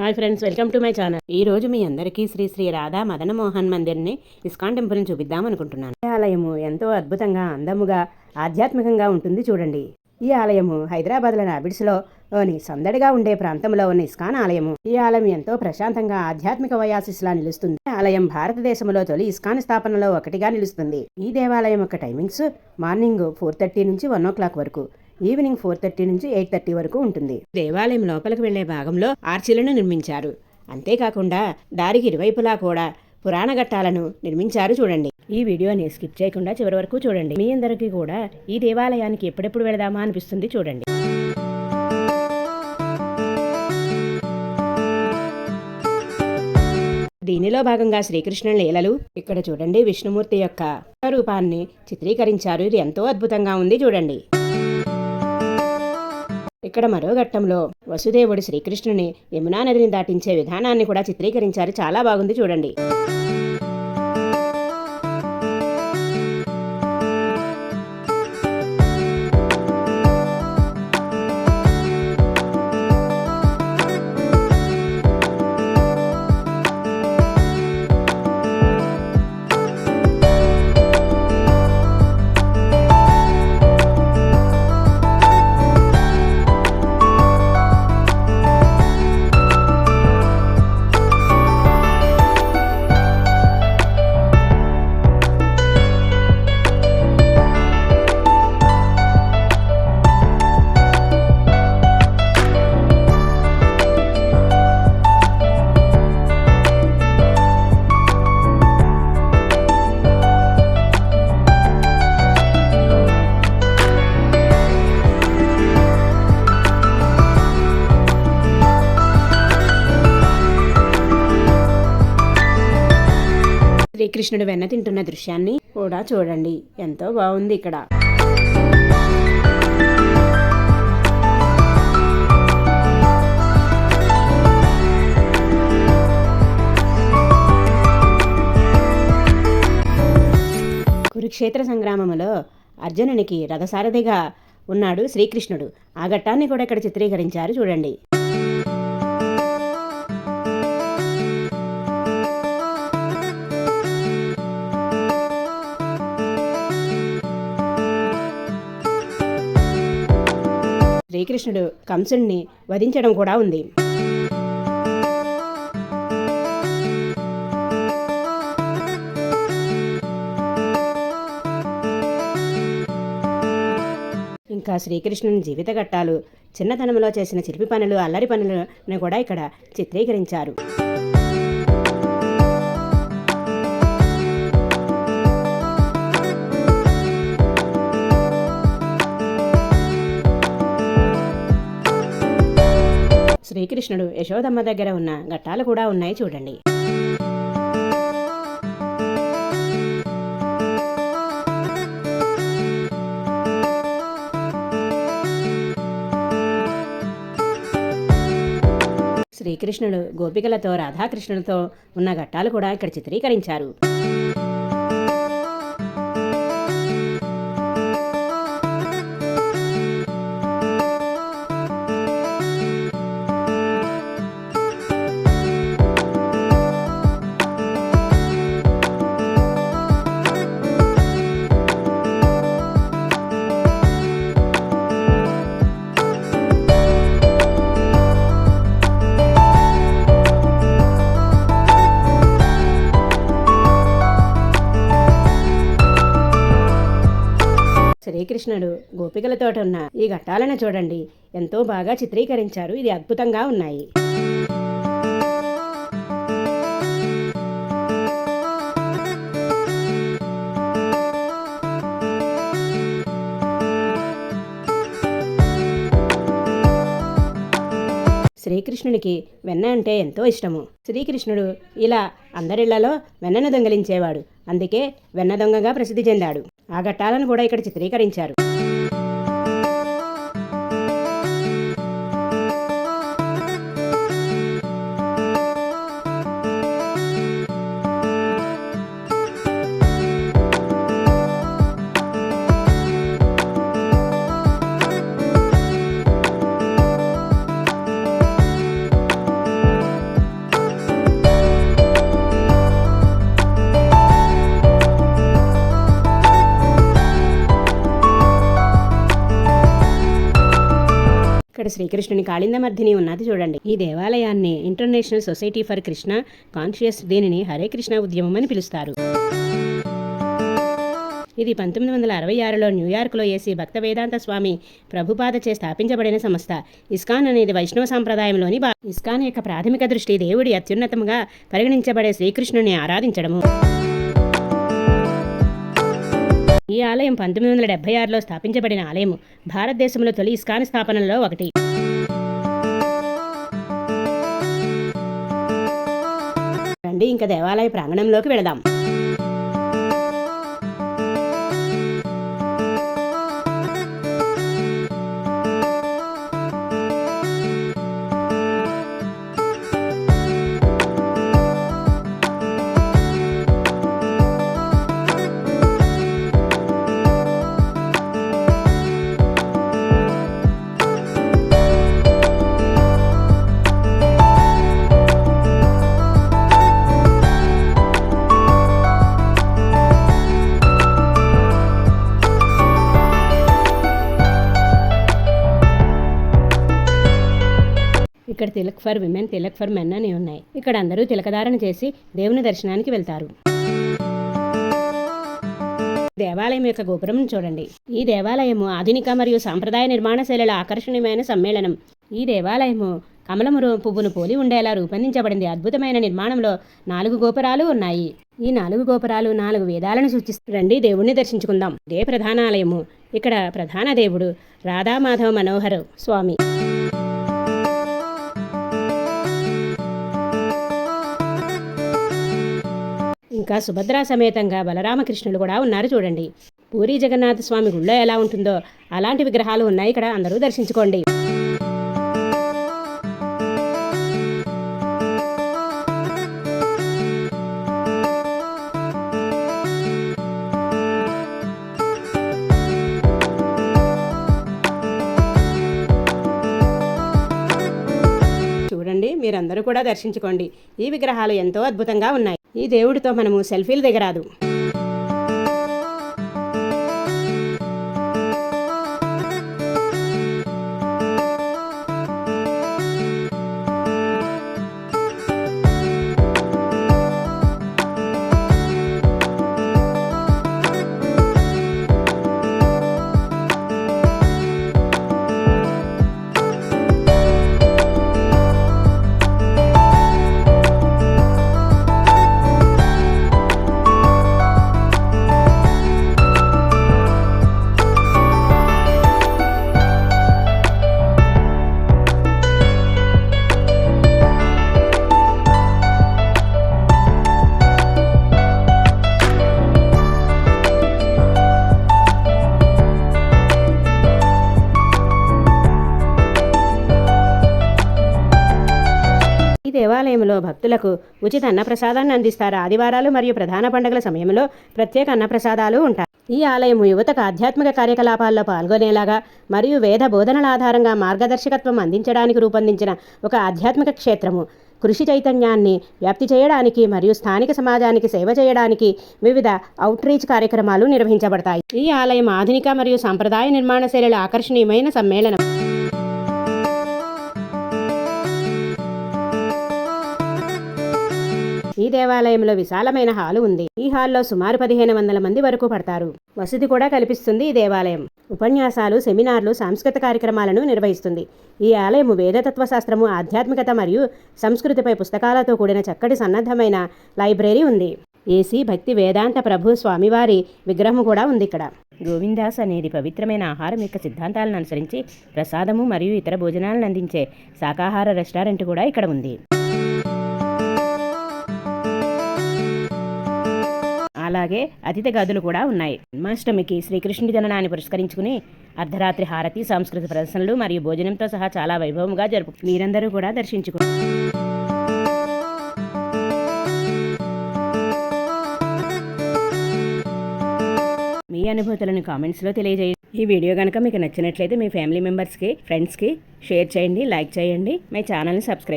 Hi friends welcome to my channel. ఈ రోజు మీ అందరికీ శ్రీ శ్రీ రాధా మదన మోహన్ మందిర్ని ఇస్కాన్ టెంపుల్ని చూపిద్దాం అనుకుంటున్నాను ఈ ఆలయము ఎంతో అద్భుతంగా అందముగా ఆధ్యాత్మికంగా ఉంటుంది చూడండి. ఈ ఆలయము హైదరాబాద్లోని అబిడ్స్లో లోని సందడిగా ఉండే ప్రాంతంలో ఉన్న ఇస్కాన్ ఆలయము. ఈ ఆలయం ఎంతో ప్రశాంతంగా ఆధ్యాత్మిక వయాసిస్లా నిలుస్తుంది. ఈ ఆలయం భారతదేశంలో తొలి ఇస్కాన్ స్థాపనలో ఒకటిగా నిలుస్తుంది. ఈ దేవాలయం యొక్క టైమింగ్స్ మార్నింగ్ ఫోర్ థర్టీ నుంచి వన్ ఓ క్లాక్ వరకు. ఈవినింగ్ ఫోర్ థర్టీ నుంచి ఎయిట్ థర్టీ వరకు ఉంటుంది. దేవాలయం లోపలికి వెళ్ళే భాగంలో ఆర్చీలను నిర్మించారు. అంతేకాకుండా దారికి ఇరువైపులా కూడా పురాణ ఘట్టాలను నిర్మించారు చూడండి. ఈ వీడియోని స్కిప్ చేయకుండా చివరి వరకు చూడండి. మీ అందరికీ కూడా ఈ దేవాలయానికి ఎప్పుడెప్పుడు వెళదామా అనిపిస్తుంది చూడండి. దీనిలో భాగంగా శ్రీకృష్ణ లీలలు ఇక్కడ చూడండి విష్ణుమూర్తి యొక్క రూపాన్ని చిత్రీకరించారు. ఇది ఎంతో అద్భుతంగా ఉంది చూడండి. ఇక్కడ మరో ఘట్టంలో వసుదేవుడు శ్రీకృష్ణుని యమునా నదిని దాటించే విధానాన్ని కూడా చిత్రీకరించారు. చాలా బాగుంది చూడండి. కృష్ణుడు వెన్న తింటున్న దృశ్యాన్ని కూడా చూడండి. ఎంతో బాగుంది ఇక్కడ. కురుక్షేత్ర సంగ్రామములో అర్జునునికి రథసారథిగా ఉన్నాడు శ్రీకృష్ణుడు. ఆ ఘట్టాన్ని కూడా ఇక్కడ చిత్రీకరించారు చూడండి. శ్రీకృష్ణుడు కంసుణ్ణి వధించడం కూడా ఉంది. ఇంకా శ్రీకృష్ణుని జీవిత ఘట్టాలు చిన్నతనంలో చేసిన చిలిపి పనులు అల్లరి పనులను కూడా ఇక్కడ చిత్రీకరించారు. శ్రీకృష్ణుడు యశోదమ్మ దగ్గర ఉన్న ఘట్టాలు కూడా ఉన్నాయి చూడండి. శ్రీకృష్ణుడు గోపికలతో రాధాకృష్ణులతో ఉన్న ఘట్టాలు కూడా ఇక్కడ చిత్రీకరించారు. శ్రీకృష్ణుడు గోపికలతో ఉన్న ఈ ఘట్టాలను చూడండి. ఎంతో బాగా చిత్రీకరించారు. ఇది అద్భుతంగా ఉన్నాయి. శ్రీకృష్ణుడికి వెన్న అంటే ఎంతో ఇష్టము. శ్రీకృష్ణుడు ఇలా అందరిళ్ళలో వెన్నను దొంగలించేవాడు. అందుకే వెన్న దొంగగా ప్రసిద్ధి చెందాడు. ఆ ఘట్టాలను కూడా ఇక్కడ చిత్రీకరించారు. శ్రీకృష్ణుని కాళిందమర్ధిని ఉన్నది చూడండి. ఈ దేవాలయాన్ని international society for Krishna conscious దీనిని హరే కృష్ణ ఉద్యమం అని పిలుస్తారు. ఇది పంతొమ్మిది వందల అరవై ఆరులో న్యూయార్క్లో ఏసీ భక్త వేదాంత స్వామి ప్రభుపాదచే స్థాపించబడిన సంస్థ. ఇస్కాన్ అనేది వైష్ణవ సాంప్రదాయంలోని భా ఇస్కాన్ యొక్క ప్రాథమిక దృష్టి దేవుడి అత్యున్నతంగా పరిగణించబడే శ్రీకృష్ణుని ఆరాధించడము. ఈ ఆలయం పంతొమ్మిది వందల డెబ్బై ఆరులో స్థాపించబడిన ఆలయం భారతదేశంలో తొలి ఇస్కాన్ స్థాపనలలో ఒకటి. రండి ఇంకా దేవాలయ ప్రాంగణంలోకి వెళదాం. ఇక్కడ tilak for women tilak for men అని ఉన్నాయి. ఇక్కడ అందరూ తిలకధారణ చేసి దేవుని దర్శనానికి వెళ్తారు. దేవాలయం యొక్క గోపురం చూడండి. ఈ దేవాలయము ఆధునిక మరియు సాంప్రదాయ నిర్మాణ శైలుల ఆకర్షణీయమైన సమ్మేళనం. ఈ దేవాలయము కమలమురు పువ్వును పోలి ఉండేలా రూపొందించబడింది. అద్భుతమైన నిర్మాణంలో నాలుగు గోపురాలు ఉన్నాయి. ఈ నాలుగు గోపురాలు నాలుగు వేదాలను సూచిస్తూ రండి దేవుణ్ణి దర్శించుకుందాం. ఇదే ప్రధాన ఆలయము ఇక్కడ ప్రధాన దేవుడు రాధామాధవ మనోహర్ స్వామి. ఇంకా సుభద్రా సమేతంగా బలరామకృష్ణులు కూడా ఉన్నారు చూడండి. పూరి జగన్నాథ స్వామి గుళ్ళో ఎలా ఉంటుందో అలాంటి విగ్రహాలు ఉన్నాయి ఇక్కడ అందరూ దర్శించుకోండి. చూడండి మీరందరూ కూడా దర్శించుకోండి. ఈ విగ్రహాలు ఎంతో అద్భుతంగా ఉన్నాయి. ఈ దేవుడితో మనము సెల్ఫీలు దిగరాదు దేవాలయంలో భక్తులకు ఉచిత అన్నప్రసాదాన్ని అందిస్తారు. ఆదివారాలు మరియు ప్రధాన పండుగల సమయంలో ప్రత్యేక అన్నప్రసాదాలు ఉంటాయి. ఈ ఆలయం యువతకు ఆధ్యాత్మిక కార్యకలాపాల్లో పాల్గొనేలాగా మరియు వేద బోధనల ఆధారంగా మార్గదర్శకత్వం అందించడానికి రూపొందించిన ఒక ఆధ్యాత్మిక క్షేత్రము. కృషి చైతన్యాన్ని వ్యాప్తి చేయడానికి మరియు స్థానిక సమాజానికి సేవ చేయడానికి వివిధ అవుట్రీచ్ కార్యక్రమాలు నిర్వహించబడతాయి. ఈ ఆలయం ఆధునిక మరియు సాంప్రదాయ నిర్మాణ శైలుల ఆకర్షణీయమైన సమ్మేళనం. దేవాలయంలో విశాలమైన హాలు ఉంది. ఈ హాల్లో సుమారు పదిహేను వందల మంది వరకు పడతారు. వసతి కూడా కల్పిస్తుంది ఈ దేవాలయం. ఉపన్యాసాలు సెమినార్లు సాంస్కృతిక కార్యక్రమాలను నిర్వహిస్తుంది. ఈ ఆలయము వేదతత్వశాస్త్రము ఆధ్యాత్మికత మరియు సంస్కృతిపై పుస్తకాలతో కూడిన చక్కటి సన్నద్ధమైన లైబ్రరీ ఉంది. ఏసీ భక్తి వేదాంత ప్రభు స్వామివారి విగ్రహం కూడా ఉంది ఇక్కడ. గోవిందాస్ అనేది పవిత్రమైన ఆహారం యొక్క సిద్ధాంతాలను అనుసరించి ప్రసాదము మరియు ఇతర భోజనాలను అందించే శాకాహార రెస్టారెంట్ కూడా ఇక్కడ ఉంది. అలాగే అతిథి గదులు కూడా ఉన్నాయి. జన్మాష్టమికి శ్రీకృష్ణుడి జననాన్ని పురస్కరించుకుని అర్ధరాత్రి హారతి సాంస్కృతిక ప్రదర్శనలు మరియు భోజనంతో సహా చాలా వైభవంగా జరుపు మీరందరూ కూడా దర్శించుకోండి మీ అనుభూతులను కామెంట్స్లో తెలియజేయండి ఈ వీడియో కనుక మీకు నచ్చినట్లయితే మీ ఫ్యామిలీ మెంబర్స్కి ఫ్రెండ్స్కి షేర్ చేయండి లైక్ చేయండి మై ఛానల్ని సబ్స్క్రైబ్